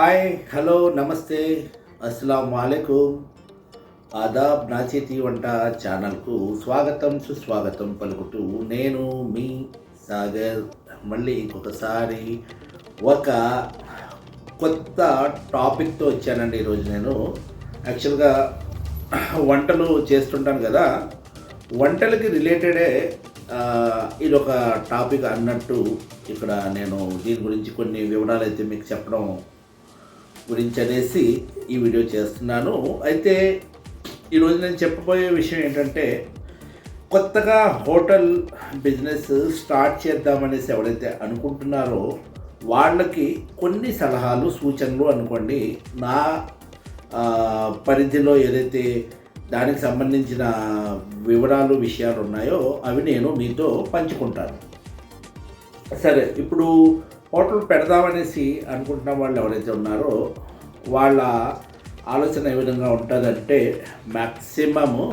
Hi hello నమస్తే. అస్సలం వాలేకుమ్ ఆదాబ్ నాచేతి వంట ఛానల్కు స్వాగతం సుస్వాగతం పలుకుతూ నేను మీ సాగర్ మళ్ళీ ఇంకొకసారి ఒక కొత్త టాపిక్తో వచ్చానండి ఈరోజు నేను యాక్చువల్గా వంటలు చేస్తుంటాను కదా వంటలకి రిలేటెడే ఇది ఒక టాపిక్ అన్నట్టు ఇక్కడ నేను దీని గురించి కొన్ని వివరాలు అయితే మీకు చెప్పడం గురించి అనేసి ఈ వీడియో చేస్తున్నాను. అయితే ఈరోజు నేను చెప్పబోయే విషయం ఏంటంటే కొత్తగా హోటల్ బిజినెస్ స్టార్ట్ చేద్దామనేసి ఎవరైతే అనుకుంటున్నారో వాళ్ళకి కొన్ని సలహాలు సూచనలు అనుకోండి. నా పరిధిలో ఏదైతే దానికి సంబంధించిన వివరాలు విషయాలు ఉన్నాయో అవి నేను మీతో పంచుకుంటాను. సరే ఇప్పుడు హోటల్ పెడదామనేసి అనుకుంటున్న వాళ్ళు ఎవరైతే ఉన్నారో వాళ్ళ ఆలోచన ఏ విధంగా ఉంటుందంటే మ్యాక్సిమము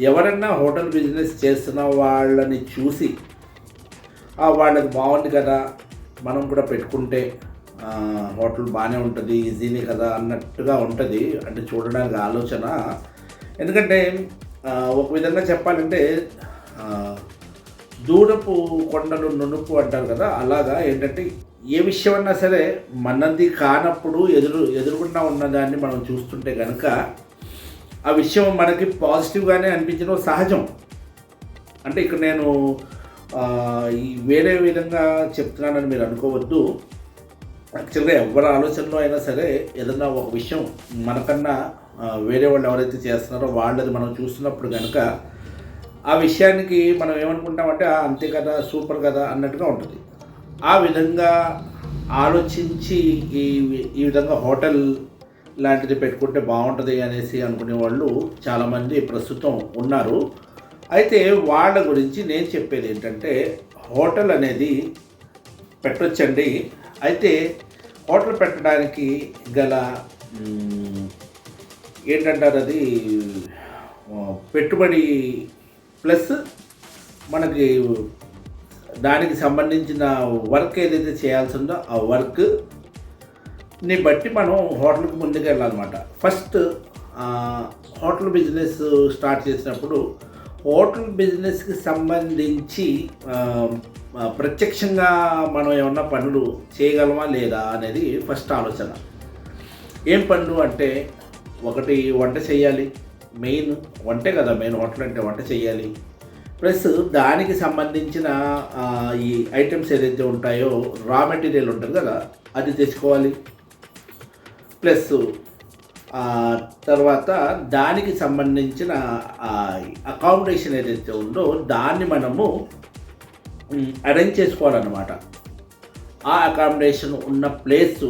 ఎవరన్నా హోటల్ బిజినెస్ చేస్తున్న వాళ్ళని చూసి "ఆ, వాళ్ళకి బాగుంది కదా మనం కూడా పెట్టుకుంటే హోటల్ బాగానే ఉంటుంది ఈజీనే కదా అన్నట్టుగా ఉంటుంది. అంటే చూడడానికి ఆలోచన. ఎందుకంటే ఒక విధంగా చెప్పాలంటే దూరపు కొండలు నునుపు అంటారు కదా అలాగా ఏంటంటే ఏ విషయం అన్నా సరే మనది కానప్పుడు ఎదురు ఎదురుకుండా ఉన్నదాన్ని మనం చూస్తుంటే కనుక ఆ విషయం మనకి పాజిటివ్గానే అనిపించడం సహజం. అంటే ఇక్కడ నేను ఈ వేరే విధంగా చెప్తున్నానని మీరు అనుకోవద్దు. యాక్చువల్గా ఎవరి ఆలోచనలో అయినా సరే ఏదన్నా ఒక విషయం మనకన్నా వేరే వాళ్ళు ఎవరైతే చేస్తున్నారో వాళ్ళది మనం చూస్తున్నప్పుడు కనుక ఆ విషయానికి మనం ఏమనుకుంటామంటే "ఆ, అంతే కదా సూపర్ కదా అన్నట్టుగా ఉంటుంది. ఆ విధంగా ఆలోచించి ఈ ఈ విధంగా హోటల్ లాంటిది పెట్టుకుంటే బాగుంటుంది అనేసి అనుకునే వాళ్ళు చాలామంది ప్రస్తుతం ఉన్నారు. అయితే వాళ్ళ గురించి నేను చెప్పేది ఏంటంటే హోటల్ అనేది పెట్టొచ్చండి. అయితే హోటల్ పెట్టడానికి గల ఏంటంటారు అది? పెట్టుబడి ప్లస్ మనకి దానికి సంబంధించిన వర్క్ ఏదైతే చేయాల్సి ఉందో ఆ వర్క్ని బట్టి మనం హోటల్కి ముందుకు వెళ్ళాలన్నమాట. ఫస్ట్ హోటల్ బిజినెస్ స్టార్ట్ చేసినప్పుడు హోటల్ బిజినెస్కి సంబంధించి ప్రత్యక్షంగా మనం ఏమన్నా పనులు చేయగలమా లేదా అనేది ఫస్ట్ ఆలోచన. ఏం పనులు అంటే ఒకటి వంట చేయాలి మెయిన్ వంటే కదా మెయిన్ హోటల్ అంటే వంట చేయాలి. ప్లస్ దానికి సంబంధించిన ఈ ఐటమ్స్ ఏదైతే ఉంటాయో రా మెటీరియల్ ఉంటుంది కదా అది తెచ్చుకోవాలి. ప్లస్ తర్వాత దానికి సంబంధించిన అకామిడేషన్ ఏదైతే ఉందో దాన్ని మనము అరేంజ్ చేసుకోవాలన్నమాట. ఆ అకామిడేషన్ ఉన్న ప్లేస్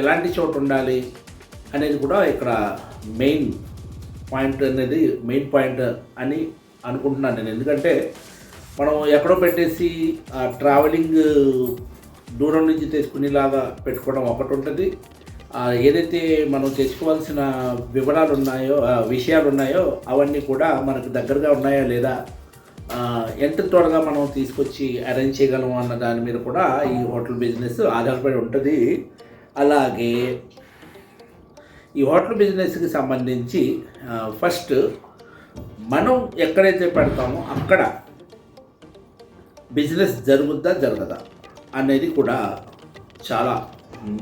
ఎలాంటి చోటు ఉండాలి అనేది కూడా ఇక్కడ మెయిన్ పాయింట్ అనేది మెయిన్ పాయింట్ అని అనుకుంటున్నాను నేను. ఎందుకంటే మనం ఎక్కడో పెట్టేసి ఆ ట్రావెలింగ్ దూరం నుంచి తెచ్చుకునేలాగా పెట్టుకోవడం ఒకటి ఉంటుంది. ఏదైతే మనం తెచ్చుకోవాల్సిన వివరాలు ఉన్నాయో విషయాలు ఉన్నాయో అవన్నీ కూడా మనకు దగ్గరగా ఉన్నాయా లేదా ఎంత త్వరగా మనం తీసుకొచ్చి అరేంజ్ చేయగలం అన్న దాని మీద కూడా ఈ హోటల్ బిజినెస్ ఆధారపడి ఉంటుంది. అలాగే ఈ హోటల్ బిజినెస్కి సంబంధించి ఫస్ట్ మనం ఎక్కడైతే పెడతామో అక్కడ బిజినెస్ జరుగుద్దా జరగదా అనేది కూడా చాలా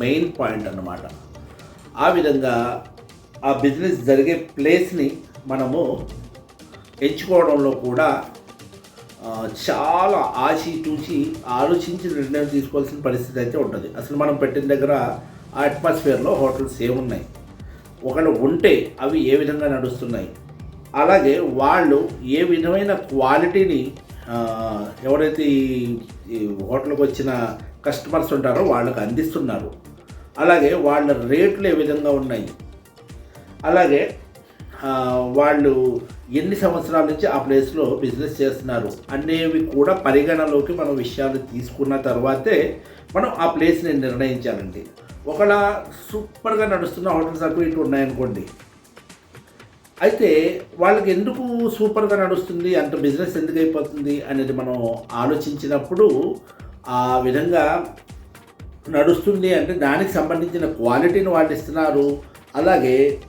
మెయిన్ పాయింట్ అన్నమాట. ఆ విధంగా ఆ బిజినెస్ జరిగే ప్లేస్ని మనము ఎంచుకోవడంలో కూడా చాలా ఆశి చూసి ఆలోచించి నిర్ణయం తీసుకోవాల్సిన పరిస్థితి అయితే ఉంటుంది. అసలు మనం పెట్టిన దగ్గర ఆ అట్మాస్ఫియర్లో హోటల్స్ ఏమున్నాయి? ఒకవేళ ఉంటే అవి ఏ విధంగా నడుస్తున్నాయి? అలాగే వాళ్ళు ఏ విధమైన క్వాలిటీని ఎవరైతే ఈ- హోటల్కి వచ్చిన కస్టమర్స్ ఉంటారో వాళ్ళకి అందిస్తున్నారు. అలాగే వాళ్ళ రేట్లు ఏ విధంగా ఉన్నాయి? అలాగే వాళ్ళు ఎన్ని సంవత్సరాల నుంచి ఆ ప్లేస్లో బిజినెస్ చేస్తున్నారు అనేవి కూడా పరిగణలోకి మనం విషయాలు తీసుకున్న తర్వాతే మనం ఆ ప్లేస్ని నిర్ణయించాలండి. ఒకలా సూపర్గా నడుస్తున్న హోటల్స్ అటు ఇటు ఉన్నాయనుకోండి. అయితే వాళ్ళకి ఎందుకు సూపర్గా నడుస్తుంది అంత బిజినెస్ ఎందుకు అయిపోతుంది అనేది మనం ఆలోచించినప్పుడు ఆ విధంగా నడుస్తుంది అంటే దానికి సంబంధించిన క్వాలిటీని వాళ్ళు ఇస్తున్నారు. అలాగే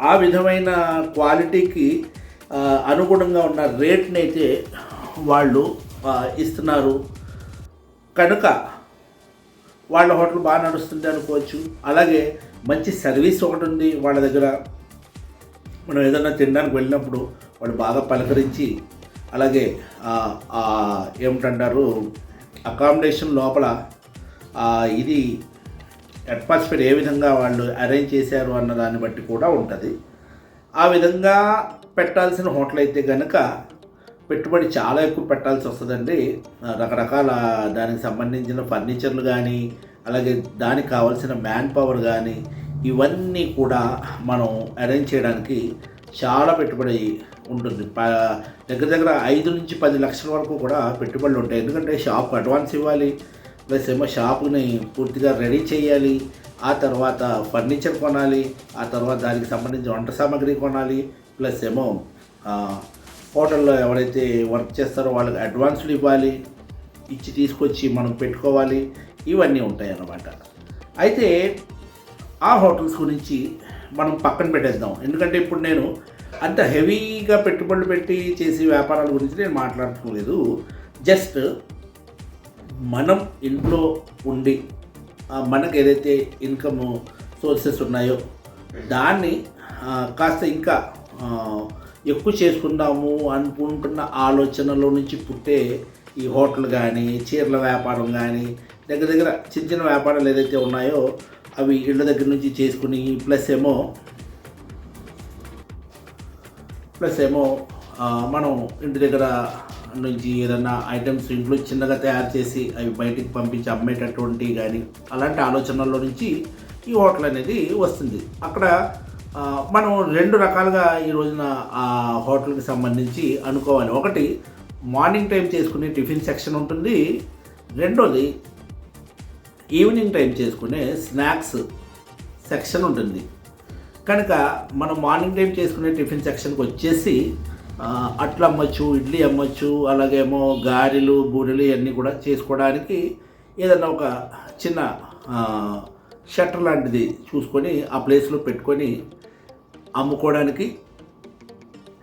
ఆ, విధమైన క్వాలిటీకి అనుగుణంగా ఉన్న రేట్ని అయితే వాళ్ళు ఇస్తున్నారు. కనుక వాళ్ళ హోటల్ బాగా నడుస్తుంది అనుకోవచ్చు. అలాగే మంచి సర్వీస్ ఒకటి ఉంది వాళ్ళ దగ్గర. మనం ఏదైనా తినడానికి వెళ్ళినప్పుడు వాళ్ళు బాగా పలకరించి అలాగే ఏమిటంటారు అకామిడేషన్ లోపల ఇది అట్మాస్ఫియర్ ఏ విధంగా వాళ్ళు అరేంజ్ చేశారు అన్న దాన్ని బట్టి కూడా ఉంటుంది. ఆ విధంగా పెట్టాల్సిన హోటల్ అయితే కనుక పెట్టుబడి చాలా ఎక్కువ పెట్టాల్సి వస్తుందండి. రకరకాల దానికి సంబంధించిన ఫర్నిచర్లు కానీ అలాగే దానికి కావాల్సిన మ్యాన్ పవర్ కానీ ఇవన్నీ కూడా మనం అరేంజ్ చేయడానికి చాలా పెట్టుబడి ఉంటుంది. ప- దగ్గర దగ్గర ఐదు నుంచి పది లక్షల వరకు కూడా పెట్టుబడులు ఉంటాయి. ఎందుకంటే షాప్ అడ్వాన్స్ ఇవ్వాలి ప్లస్ ఏమో షాపుని పూర్తిగా రెడీ చేయాలి ఆ తర్వాత ఫర్నిచర్ కొనాలి ఆ తర్వాత దానికి సంబంధించిన వంట సామాగ్రి కొనాలి ప్లస్ ఏమో హోటల్లో ఎవరైతే వర్క్ చేస్తారో వాళ్ళకి అడ్వాన్స్లు ఇవ్వాలి ఇచ్చి తీసుకొచ్చి మనం పెట్టుకోవాలి ఇవన్నీ ఉంటాయి అన్నమాట అయితే ఆ హోటల్స్ గురించి మనం పక్కన పెట్టేద్దాం. ఎందుకంటే ఇప్పుడు నేను అంత హెవీగా పెట్టుబడులు పెట్టి చేసే వ్యాపారాల గురించి నేను మాట్లాడుకోలేదు. జస్ట్ మనం ఇంట్లో ఉండి మనకు ఏదైతే ఇన్కమ్ సోర్సెస్ ఉన్నాయో దాన్ని కాస్త ఇంకా ఎక్కువ చేసుకుందాము అనుకుంటున్న ఆలోచనలో నుంచి పుట్టే ఈ హోటల్ కానీ చీరల వ్యాపారం కానీ దగ్గర దగ్గర చిన్న చిన్న వ్యాపారాలు ఏదైతే ఉన్నాయో అవి ఇళ్ళ దగ్గర నుంచి చేసుకుని ప్లస్ ఏమో ప్లస్ ఏమో మనం ఇంటి దగ్గర నుంచి ఏదన్నా ఐటమ్స్ ఇంట్లో చిన్నగా తయారు చేసి అవి బయటికి పంపించి అమ్మేటటువంటి కానీ అలాంటి ఆలోచనల్లో నుంచి ఈ హోటల్ అనేది వస్తుంది. అక్కడ మనం రెండు రకాలుగా ఈ రోజున ఆ హోటల్కి సంబంధించి అనుకోవాలి. ఒకటి మార్నింగ్ టైం చేసుకునే టిఫిన్ సెక్షన్ ఉంటుంది. రెండోది ఈవినింగ్ టైం చేసుకునే స్నాక్స్ సెక్షన్ ఉంటుంది. కనుక మనం మార్నింగ్ టైం చేసుకునే టిఫిన్ సెక్షన్కి వచ్చేసి అట్లు అమ్మచ్చు ఇడ్లీ అమ్మచ్చు అలాగేమో గారెలు బూరెలు ఇవన్నీ కూడా చేసుకోవడానికి ఏదైనా ఒక చిన్న షట్టర్ లాంటిది చూసుకొని ఆ ప్లేస్లో పెట్టుకొని అమ్ముకోవడానికి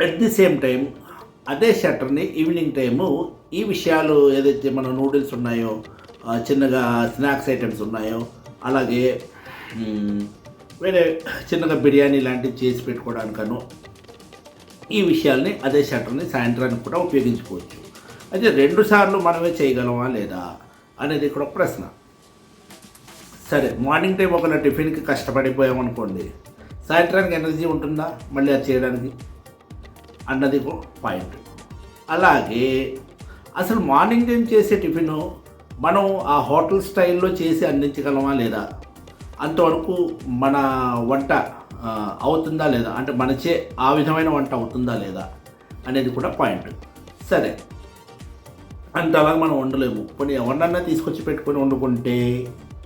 అట్ ది సేమ్ టైం అదే షట్టర్ని ఈవినింగ్ టైము ఈ విషయాలు ఏదైతే మన నూడిల్స్ ఉన్నాయో చిన్నగా స్నాక్స్ ఐటమ్స్ ఉన్నాయో అలాగే వేరే చిన్నగా బిర్యానీ లాంటివి చేసి పెట్టుకోవడానికను ఈ విషయాల్ని అదే షట్టర్ని సాయంత్రానికి కూడా ఉపయోగించుకోవచ్చు. అయితే రెండు సార్లు మనమే చేయగలమా లేదా అనేది ఇక్కడ ఒక ప్రశ్న. సరే మార్నింగ్ టైం ఒకవేళ టిఫిన్కి కష్టపడిపోయామనుకోండి సాయంత్రానికి ఎనర్జీ ఉంటుందా? మళ్ళీ అది చేయడానికి? అన్నది పాయింట్ అలాగే అసలు మార్నింగ్ టైం చేసే టిఫిన్ మనం ఆ హోటల్ స్టైల్లో చేసి అందించగలమా లేదా? అంతవరకు మన వంట అవుతుందా లేదా? అంటే మనచే ఆ విధమైన వంట అవుతుందా లేదా? అనేది కూడా పాయింట్ సరే. అంత అలాగ మనం వండలేము. కొన్ని ఎవరినన్నా తీసుకొచ్చి పెట్టుకొని వండుకుంటే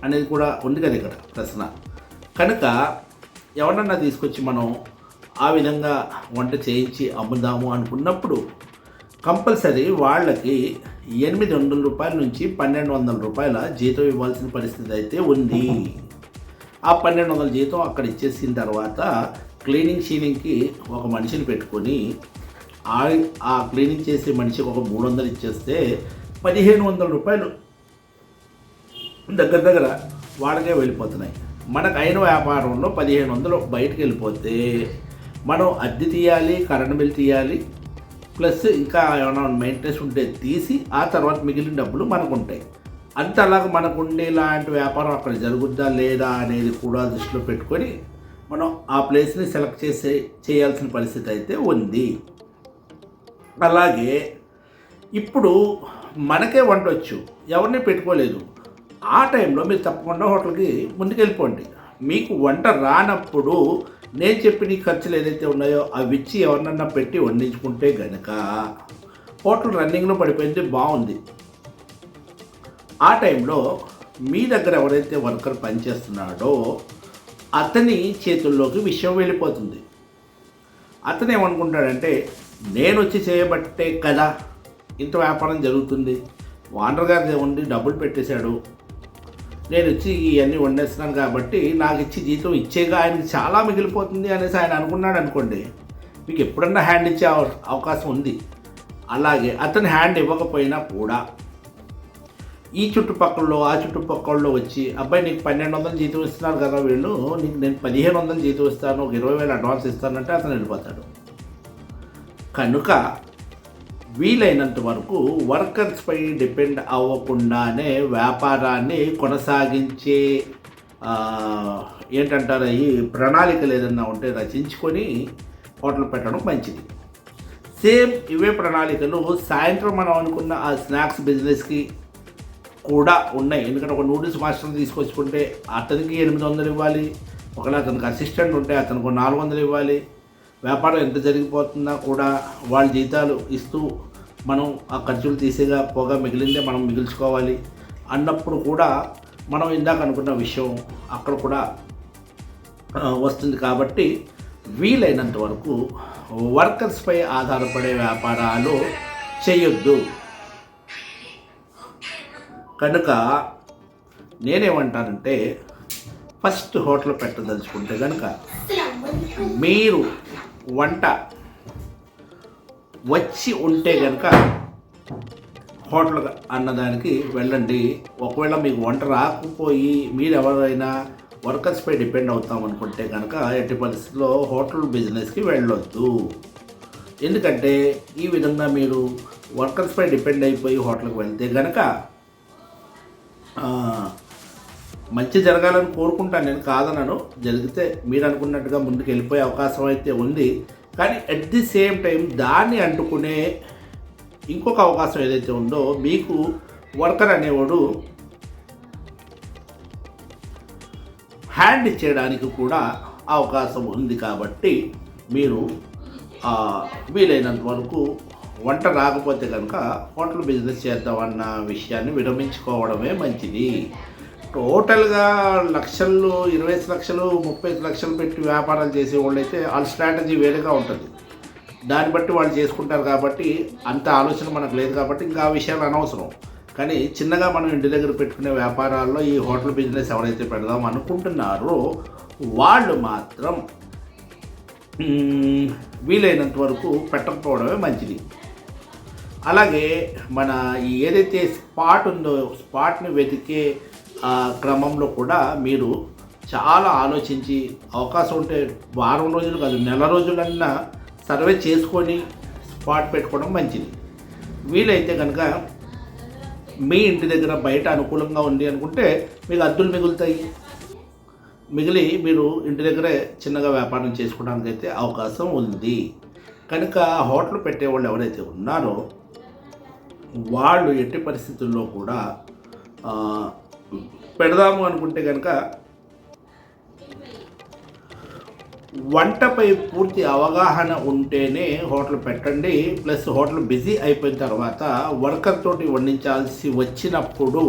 అనేది కూడా ఉంది కదా ఇక్కడ ప్రశ్న. కనుక ఎవరన్నా తీసుకొచ్చి మనం ఆ విధంగా వంట చేయించి అమ్ముదాము అనుకున్నప్పుడు కంపల్సరీ వాళ్ళకి ఎనిమిది వందల రూపాయల నుంచి పన్నెండు వందల రూపాయల జీతం ఇవ్వాల్సిన పరిస్థితి అయితే ఉంది. ఆ పన్నెండు వందల జీతం అక్కడ ఇచ్చేసిన తర్వాత క్లీనింగ్ షీనింగ్కి ఒక మనిషిని పెట్టుకొని ఆ ఆ క్లీనింగ్ చేసే మనిషికి ఒక మూడు వందలు ఇచ్చేస్తే పదిహేను వందల రూపాయలు దగ్గర దగ్గర వాడకే వెళ్ళిపోతున్నాయి. మనకు అయిన వ్యాపారంలో పదిహేను వందలు బయటకు వెళ్ళిపోతే మనం అద్దె తీయాలి కరెంట్ బిల్ తీయాలి ప్లస్ ఇంకా ఏమైనా మెయింటెనెన్స్ ఉంటే తీసి ఆ తర్వాత మిగిలిన డబ్బులు మనకు ఉంటాయి అంత అలాగ మనకు ఉండేలాంటి వ్యాపారం అక్కడ జరుగుద్దా లేదా అనేది కూడా దృష్టిలో పెట్టుకొని మనం ఆ ప్లేస్ని సెలెక్ట్ చేసే చేయాల్సిన పరిస్థితి అయితే ఉంది. అలాగే ఇప్పుడు మనకే వంట వచ్చు. ఎవరిని పెట్టుకోలేదు. ఆ టైంలో మీరు తప్పకుండా హోటల్కి ముందుకెళ్ళిపోండి. మీకు వంట రానప్పుడు నేను చెప్పిన ఈ ఖర్చులు ఏదైతే ఉన్నాయో అవి ఇచ్చి ఎవరినన్నా పెట్టి వండించుకుంటే గనక హోటల్ రన్నింగ్లో పడిపోయింది బాగుంది. ఆ టైంలో మీ దగ్గర ఎవరైతే వర్కర్ పనిచేస్తున్నాడో అతని చేతుల్లోకి విషయం వెళ్ళిపోతుంది. అతను ఏమనుకుంటాడంటే నేను వచ్చి చేయబట్టే కదా ఇంత వ్యాపారం జరుగుతుంది. వానర్ గారి ఉండి డబ్బులు పెట్టేశాడు. నేను ఇచ్చి ఇవన్నీ వండేస్తున్నాను కాబట్టి నాకు ఇచ్చి జీతం ఇచ్చేగా ఆయనకి చాలా మిగిలిపోతుంది అనేసి ఆయన అనుకున్నాడు అనుకోండి. మీకు ఎప్పుడన్నా హ్యాండ్ ఇచ్చే అవ- అవకాశం ఉంది. అలాగే అతను హ్యాండ్ ఇవ్వకపోయినా కూడా ఈ చుట్టుపక్కలలో ఆ చుట్టుపక్కలలో వచ్చి అబ్బాయి నీకు పన్నెండు వందలు జీతం ఇస్తున్నారు కదా వీళ్ళు నీకు నేను పదిహేను వందలు జీతం ఇస్తాను ఒక ఇరవై వేలు అడ్వాన్స్ ఇస్తానంటే అతను వెళ్ళిపోతాడు. కనుక వీలైనంత వరకు వర్కర్స్పై డిపెండ్ అవ్వకుండానే వ్యాపారాన్ని కొనసాగించే ఏంటంటారు ఈ ప్రణాళికలు ఏదన్నా ఉంటే రచించుకొని హోటల్ పెట్టడం మంచిది. సేమ్ ఇవే ప్రణాళికలు సాయంత్రం మనం అనుకున్న ఆ స్నాక్స్ బిజినెస్కి కూడా ఉన్నాయి. ఎందుకంటే ఒక నూడిల్స్ మాస్టర్ తీసుకొచ్చుకుంటే అతనికి ఎనిమిది వందలు ఇవ్వాలి ఒకవేళ అతనికి అసిస్టెంట్ ఉంటే అతనికి ఒక నాలుగు వందలు ఇవ్వాలి. వ్యాపారం ఎంత జరిగిపోతున్నా కూడా వాళ్ళ జీతాలు ఇస్తూ మనం ఆ ఖర్చులు తీసేగా పోగా మిగిలిందే మనం మిగిల్చుకోవాలి అన్నప్పుడు కూడా మనం ఇందాక అనుకున్న విషయం అక్కడ కూడా వస్తుంది కాబట్టి వీలైనంత వరకు వర్కర్స్పై ఆధారపడే వ్యాపారాలు చేయొద్దు. కనుక నేనేమంటానంటే ఫస్ట్ హోటల్ పెట్టదలుచుకుంటే కనుక మీరు వంట వచ్చి ఉంటే కనుక హోటల్ అన్నదానికి వెళ్ళండి. ఒకవేళ మీకు వంట రాకపోయి మీరు ఎవరైనా వర్కర్స్పై డిపెండ్ అవుతాం అనుకుంటే కనుక ఎట్టి పరిస్థితుల్లో హోటల్ బిజినెస్కి వెళ్ళొద్దు. ఎందుకంటే ఈ విధంగా మీరు వర్కర్స్పై డిపెండ్ అయిపోయి హోటల్కి వెళ్తే కనుక మంచి జరగాలని కోరుకుంటాను నేను కాదనను. జరిగితే మీరు అనుకున్నట్టుగా ముందుకు వెళ్ళిపోయే అవకాశం అయితే ఉంది. కానీ అట్ ది సేమ్ టైం దాన్ని అంటుకునే ఇంకొక అవకాశం ఏదైతే ఉందో మీకు వర్కర్ అనేవాడు హ్యాండ్ ఇచ్చేయడానికి కూడా అవకాశం ఉంది కాబట్టి మీరు వీలైనంత వరకు వంట రాకపోతే కనుక హోటల్ బిజినెస్ చేద్దామన్న విషయాన్ని విరమించుకోవడమే మంచిది. టోటల్గా లక్షలు ఇరవై లక్షలు ముప్పై లక్షలు పెట్టి వ్యాపారాలు చేసే వాళ్ళైతే వాళ్ళ స్ట్రాటజీ వేరేగా ఉంటుంది. దాన్ని బట్టి వాళ్ళు చేసుకుంటారు కాబట్టి అంత ఆలోచన మనకు లేదు కాబట్టి ఇంకా ఆ విషయాలు అనవసరం. కానీ చిన్నగా మనం ఇంటి దగ్గర పెట్టుకునే వ్యాపారాల్లో ఈ హోటల్ బిజినెస్ ఎవరైతే పెడదాం అనుకుంటున్నారో వాళ్ళు మాత్రం వీలైనంత వరకు పెట్టకపోవడమే మంచిది. అలాగే మన ఏదైతే స్పాట్ ఉందో స్పాట్ని వెతికే క్రమంలో కూడా మీరు చాలా ఆలోచించి అవకాశం ఉంటే వారం రోజులు కాదు నెల రోజులన్నా సర్వే చేసుకొని స్పాట్ పెట్టుకోవడం మంచిది. వీలైతే కనుక మీ ఇంటి దగ్గర బయట అనుకూలంగా ఉంది అనుకుంటే మీకు అద్దులు మిగులుతాయి. మిగిలి మీరు ఇంటి దగ్గరే చిన్నగా వ్యాపారం చేసుకోవడానికి అయితే అవకాశం ఉంది. కనుక హోటల్ పెట్టేవాళ్ళు ఎవరైతే ఉన్నారో వాళ్ళు ఎట్టి పరిస్థితుల్లో కూడా పెడదాము అనుకుంటే కనుక వంటపై పూర్తి అవగాహన ఉంటేనే హోటల్ పెట్టండి ప్లస్ హోటల్ బిజీ అయిపోయిన తర్వాత వర్కర్ తోటి వండించాల్సి వచ్చినప్పుడు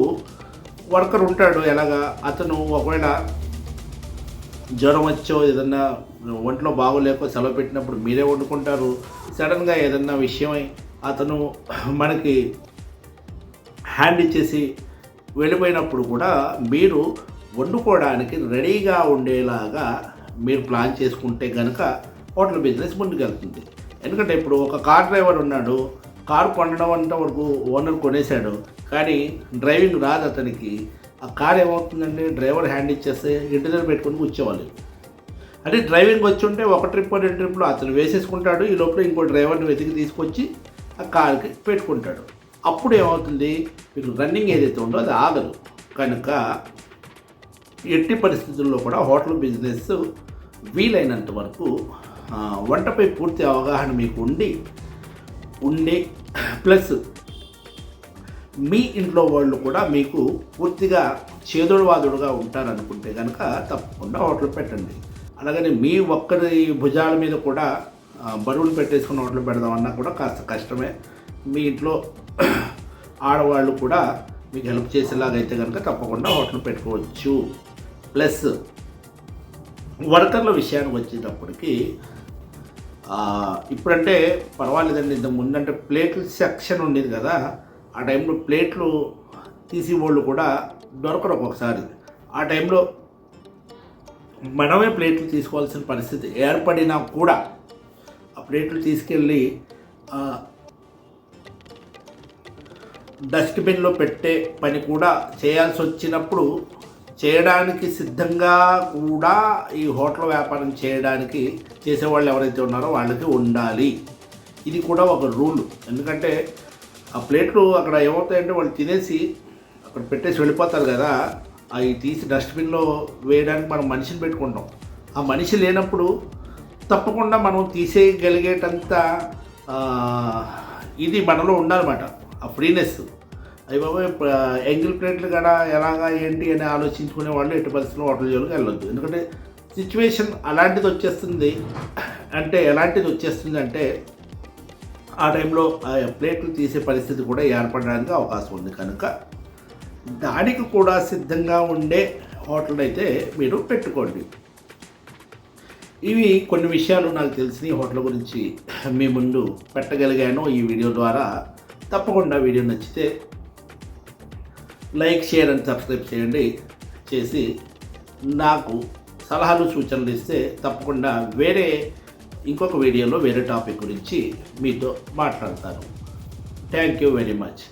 వర్కర్ ఉంటాడు ఎలాగా? అతను ఒకవేళ జ్వరం వచ్చో ఏదన్నా ఒంట్లో బాగోలేకో సెలవు పెట్టినప్పుడు మీరే వండుకుంటారు. సడన్గా ఏదన్నా విషయమై అతను మనకి హ్యాండ్ ఇచ్చేసి వెళ్ళిపోయినప్పుడు కూడా మీరు వండుకోవడానికి రెడీగా ఉండేలాగా మీరు ప్లాన్ చేసుకుంటే కనుక హోటల్ బిజినెస్ ముందుకెళ్తుంది. ఎందుకంటే ఇప్పుడు ఒక కార్ డ్రైవర్ ఉన్నాడు కారు కొనడం అంత వరకు ఓనర్ కొనేశాడు కానీ డ్రైవింగ్ రాదు అతనికి. ఆ కార్ ఏమవుతుందండి డ్రైవర్ హ్యాండ్ ఇచ్చేస్తే ఇంటి దగ్గర పెట్టుకుని కూర్చోవాలి. అంటే డ్రైవింగ్ వచ్చి ఉంటే ఒక ట్రిప్ రెండు ట్రిప్లో అతను వేసేసుకుంటాడు ఈ లోపల ఇంకో డ్రైవర్ని వెతికి తీసుకొచ్చి ఆ కార్కి పెట్టుకుంటాడు. అప్పుడు ఏమవుతుంది? మీకు రన్నింగ్ ఏదైతే ఉందో అది ఆగదు. కనుక ఎట్టి పరిస్థితుల్లో కూడా హోటల్ బిజినెస్ వీలైనంత వరకు వంటపై పూర్తి అవగాహన మీకు ఉండి ఉండి ప్లస్ మీ ఇంట్లో వాళ్ళు కూడా మీకు పూర్తిగా చేదుడువాదుడుగా ఉంటారనుకుంటే కనుక తప్పకుండా హోటల్ పెట్టండి. అలాగని మీ ఒక్కరి భుజాల మీద కూడా బరువులు పెట్టేసుకుని హోటల్ పెడదామన్నా కూడా కాస్త కష్టమే. మీ ఇంట్లో ఆడవాళ్ళు కూడా మీకు హెల్ప్ చేసేలాగైతే కనుక తప్పకుండా హోటల్ పెట్టుకోవచ్చు. ప్లస్ వర్కర్ల విషయానికి వచ్చేటప్పటికి ఇప్పుడంటే పర్వాలేదండి ఇంత ముందంటే ప్లేట్లు సెక్షన్ ఉండేది కదా ఆ టైంలో ప్లేట్లు తీసి వాళ్ళు కూడా దొరకరు ఒక్కొక్కసారి. ఆ టైంలో మనమే ప్లేట్లు తీసుకోవాల్సిన పరిస్థితి ఏర్పడినా కూడా ఆ ప్లేట్లు తీసుకెళ్ళి డస్ట్బిన్లో పెట్టే పని కూడా చేయాల్సి వచ్చినప్పుడు చేయడానికి సిద్ధంగా కూడా ఈ హోటల్ వ్యాపారం చేయడానికి చేసేవాళ్ళు ఎవరైతే ఉన్నారో వాళ్ళకి ఉండాలి. ఇది కూడా ఒక రూల్. ఎందుకంటే ఆ ప్లేట్లు అక్కడ ఏమవుతాయంటే వాళ్ళు తినేసి అక్కడ పెట్టేసి వెళ్ళిపోతారు కదా అవి తీసి డస్ట్బిన్లో వేయడానికి మనం మనిషిని పెట్టుకుంటాం. ఆ మనిషి లేనప్పుడు తప్పకుండా మనం తీసేయగలిగేటంత ఇది మనలో ఉండాలన్నమాట. ఆ ఫ్రీనెస్ అవి బాబు యాంగిల్ ప్లేట్లు కూడా ఎలాగా ఏంటి అని ఆలోచించుకునే వాళ్ళు ఎట్టి పరిస్థితుల్లో హోటల్ జోలికి వెళ్ళొద్దు. ఎందుకంటే సిచ్యువేషన్ అలాంటిది వచ్చేస్తుంది. అంటే ఎలాంటిది వచ్చేస్తుంది అంటే ఆ టైంలో ఆ ప్లేట్లు తీసే పరిస్థితి కూడా ఏర్పడడానికి అవకాశం ఉంది. కనుక దానికి కూడా సిద్ధంగా ఉండే హోటల్ అయితే మీరు పెట్టుకోండి. ఇవి కొన్ని విషయాలు నాకు తెలిసిన హోటల్ గురించి మీ ముందు పెట్టగలిగాను. ఈ వీడియో ద్వారా తప్పకుండా వీడియో నచ్చితే లైక్ షేర్ అండ్ సబ్స్క్రైబ్ చేయండి. చేసి నాకు సలహాలు సూచనలు ఇస్తే తప్పకుండా వేరే ఇంకొక వీడియోలో వేరే టాపిక్ గురించి మీతో మాట్లాడతాను. Thank you very much